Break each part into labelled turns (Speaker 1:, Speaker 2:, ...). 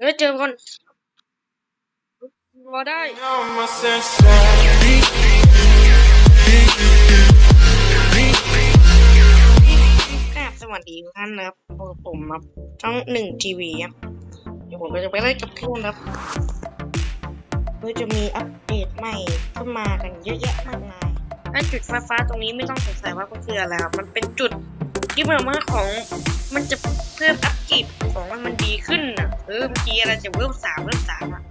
Speaker 1: เออเจอคนรอได้
Speaker 2: On my senses.
Speaker 1: กราบสวัสดีทุกท่านนะครับพบกับผมครับช่องหนึ่งทีวีครับ เดี๋ยวผมก็จะไปเล่นกับเพื่อนครับเพื่อจะมีอัปเดตใหม่ขึ้นมากันเยอะแยะมากมายถ้าจุดฟ้าๆตรงนี้ไม่ต้องสงสัยว่ามันคืออะไรครับ มันเป็นจุดที่มันว่าของมันจะ อะเออเมื่อกี้อะไรจะเพิ่มสามเพิ่มสามอะ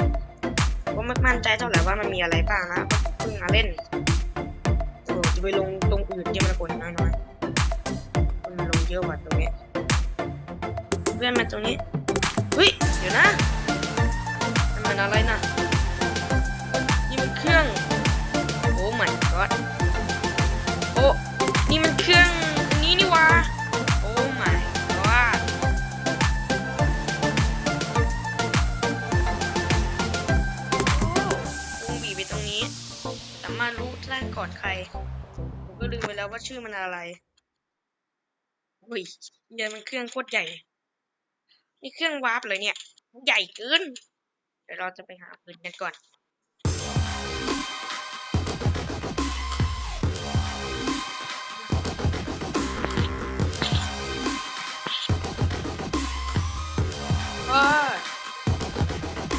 Speaker 1: ก็ไม่มั่นใจเท่าไหร่ว่ามันมีอะไรบ้างนะเพิ่งมาเล่นโอ้จะไปลงตรงอื่นที่มันกดน้อยๆคนมันลงเยอะกว่าตรงนี้เพื่อนมาตรงนี้เฮ้ยเดี๋ยวนะมันมันอะไรนะนี่มันเครื่องโอ้ my god โอ้นี่มันเครื่อง ใครผมก็ลืมไปแล้วว่าชื่อมันอะไรอุ้ยเดี๋ยวมันเครื่องโคตรใหญ่ นี่เครื่องวาร์ปเลยเนี่ย ใหญ่เกิน เดี๋ยวเราจะไปหาปืนกันก่อนว้า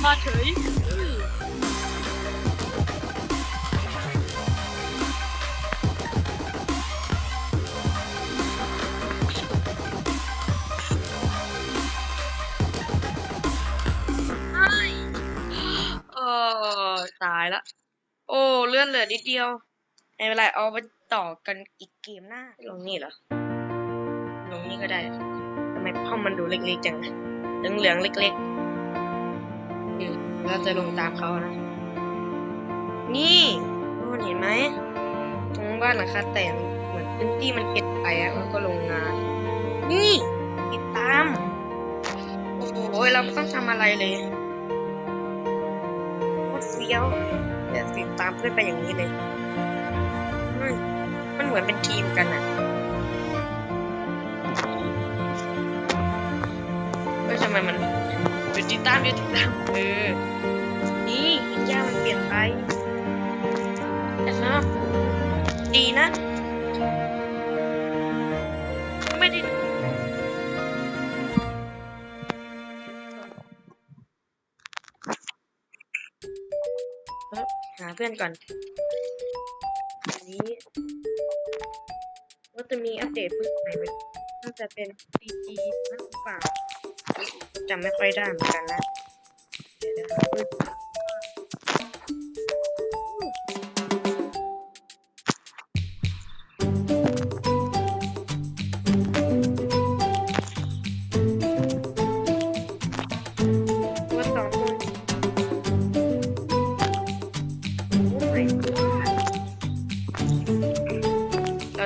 Speaker 1: มาเฉย ลื่อนเหลือนิดเดียวไม่เป็นไรเอาไปต่อกันอีกเกมหน้า ลงนี่เหรอ ลงนี่ก็ได้ทำไมห้องมันดูเล็กๆจังเหลืองๆเล็กๆเราจะลงตามเขานะ นี่ทุกคนเห็นไหมตรงบ้านหลังคาแต่งเหมือนพื้นที่มันปิดไปอะแล้วก็ลงงาน นี่ติดตามโอ้โหเราไม่ต้องทำอะไรเลยโคตรเฟี้ยว เดี๋ยวติดตามเพื่อนไปอย่างนี้เลยมมันเหมือนเป็นทีมกันอะเฮ้ยทำไมมันยุดติดตามหยุดติดตามเออนี่หินย่ามันเปลี่ยนไปนะครับดีนะ ไม่ได้ หาเพื่อนก่อนอันนี้ว่าจะมีอัปเดตปืนไหนไหมน่าจะเป็น PG นะหรือเปล่าจำไม่ค่อยได้เหมือนกันนะ เดี๋ยวนะคะ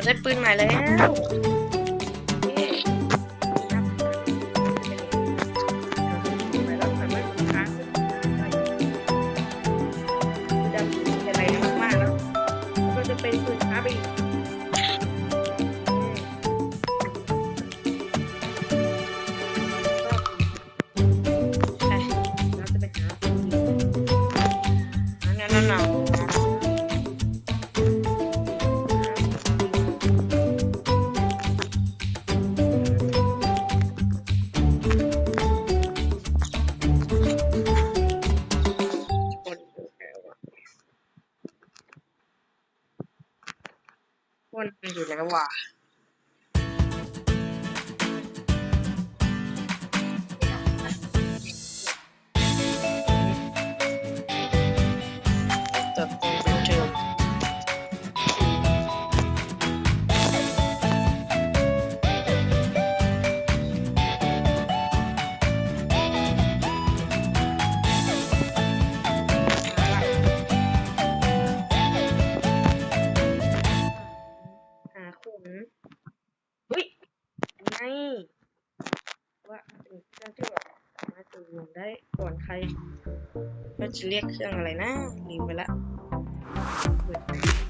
Speaker 1: ได้ปืนใหม่แล้ว ว่าเป็นเครื่องที่แบบสามารถดูวงได้ก่อนใครก็จะเรียกเครื่องอะไรนะลืมไปละเปิด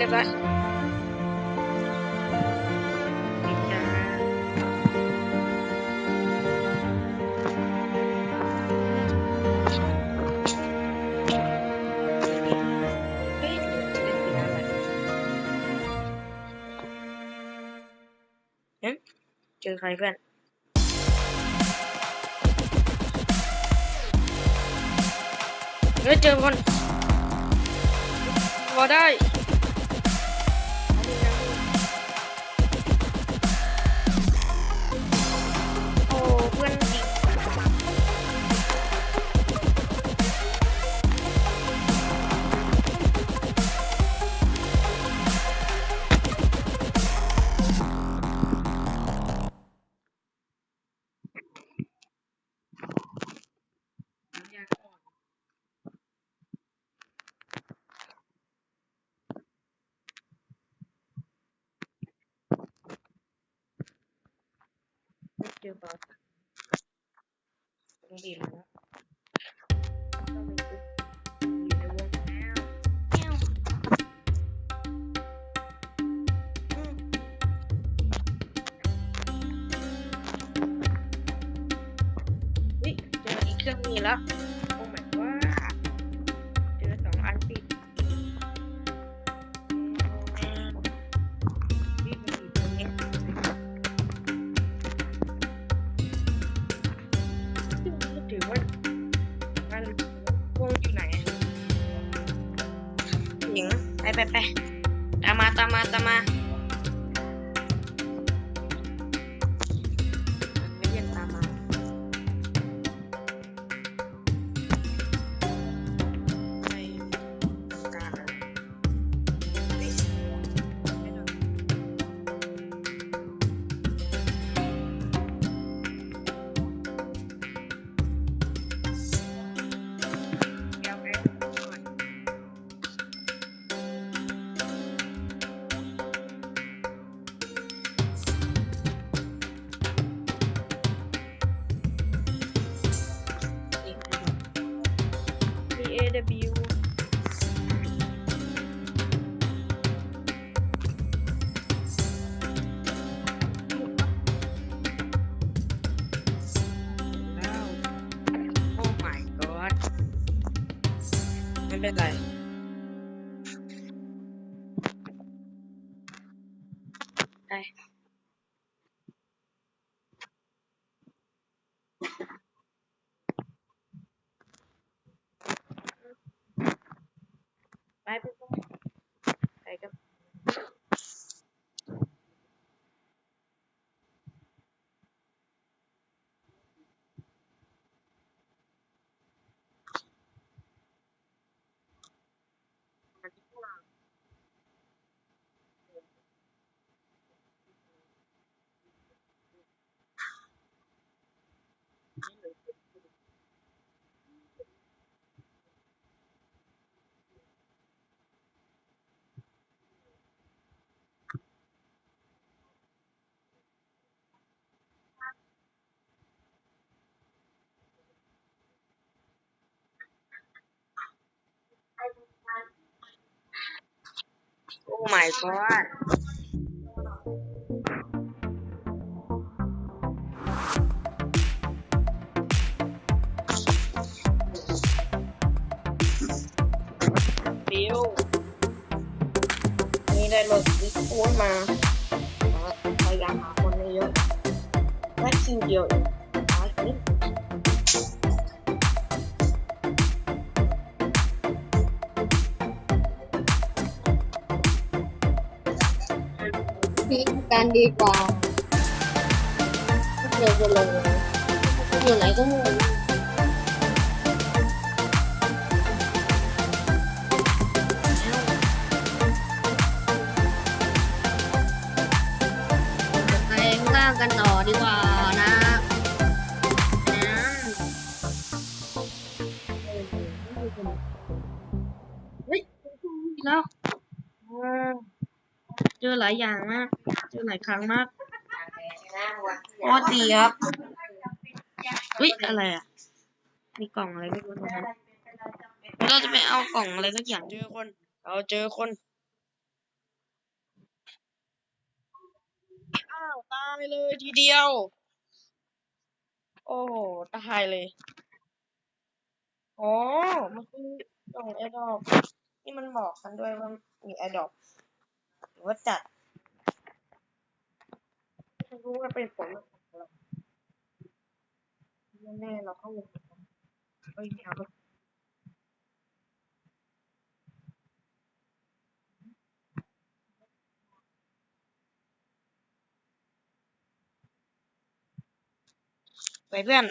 Speaker 1: các bạn. Chơi khỏi bạn. Nữa chơi con? Vào đây. Chúng ta chỉ. Pepe. Tama, tama, tama. 出な。Oh my god. Bill. นี่ได้รถดิสโอนมาพยายามหาคนเยอะแค่คิวเดียวเองหาค
Speaker 2: ลิป กันดีกว่าเดี๋ยวจะลงอยู่ไหนก็ไม่รู้กันต่อดีกว่านะนะเฮ้ยแล้วเจอหลายอย่างมาก เจอหลายครั้งมากโคตดีครับอุ้ยอะไรอะ มีกล่องอะไรไม่รู้ตรงนั้นเราจะไปเอากล่องอะไรสักอย่าง
Speaker 1: เจอคน เราเจอคนอ้าตายเลยทีเดียว โอ้โหตายเลยอ๋อมันคือกล่องแอดดอปนี่มันบอกกันด้วยว่ามีแอดดอปหรือว่าจัด ฉันรู้ว่าเป็นผลอะไรแน่ๆเราเข้าวงเฮ้ยไม่เอาไปเพื่อน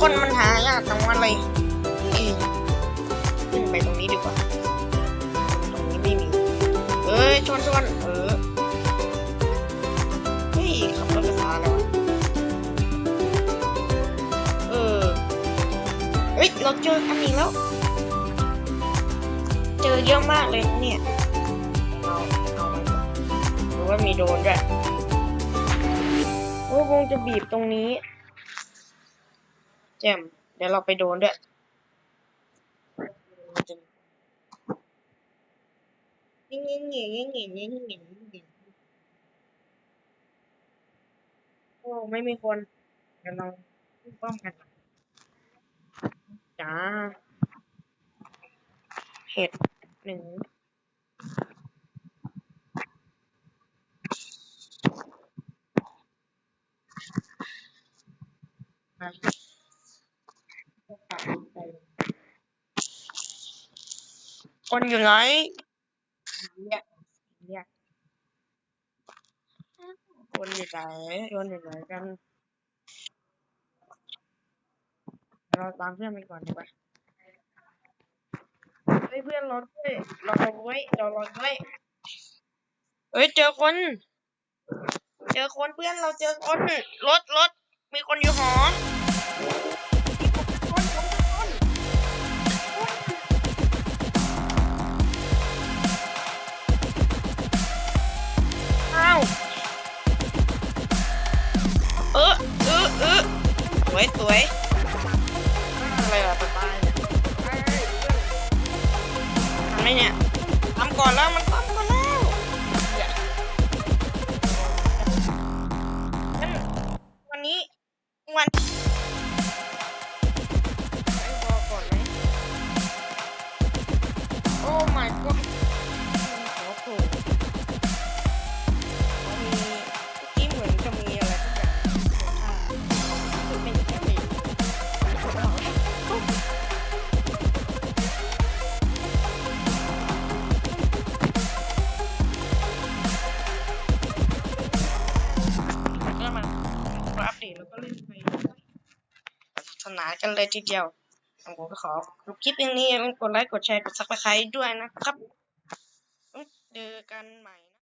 Speaker 1: คนมันหายากจังวะเลยขึ้นไปตรงนี้ดีกว่า ตรงนี้ไม่มี เอ้ยชวนชวนเออ เฮ้ยขับรถไฟฟ้าแล้วะ เออ เฮ้ย เราเจออันนี้แล้ว เจอเยอะมากเลยเนี่ยเอาเอามันหรือว่ามีโดนด้วยโอ้วงจะบีบตรงนี้ แจมเดี๋ยวเราไปโดนด้วยยิ่งยิ่งยิ่งยิ่งยิ่งยิ่งยิ่งยิ่งโอ้ไม่มีคนเดี๋ยวเราป้อมกันจ้าเห็ดหนึ่งมา คนอยู่ไหนเนี่ยเนี่ยคนอยู่ไหนคนอยู่ไหนกัน เราตามเพื่อนไปก่อนดีกว่าเฮ้ยเพื่อนรอด้วยรอไว้รอรอไว้เฮ้ยเจอคน เจอคนเพื่อนเราเจอคนรถรถมีคนอยู่หอ วยสวยอะไรอะตายเนี่ยทำไหมเนี่ยทำก่อนแล้วมันทำก่อนแล้วงั้นวันนี้วัน กันเลยทีเดียวผมก็ขอดูคลิปอย่างนี้อย่าลืมกดไลค์กดแชร์กดซับสไครต์ด้วยนะครับเจอกันใหม่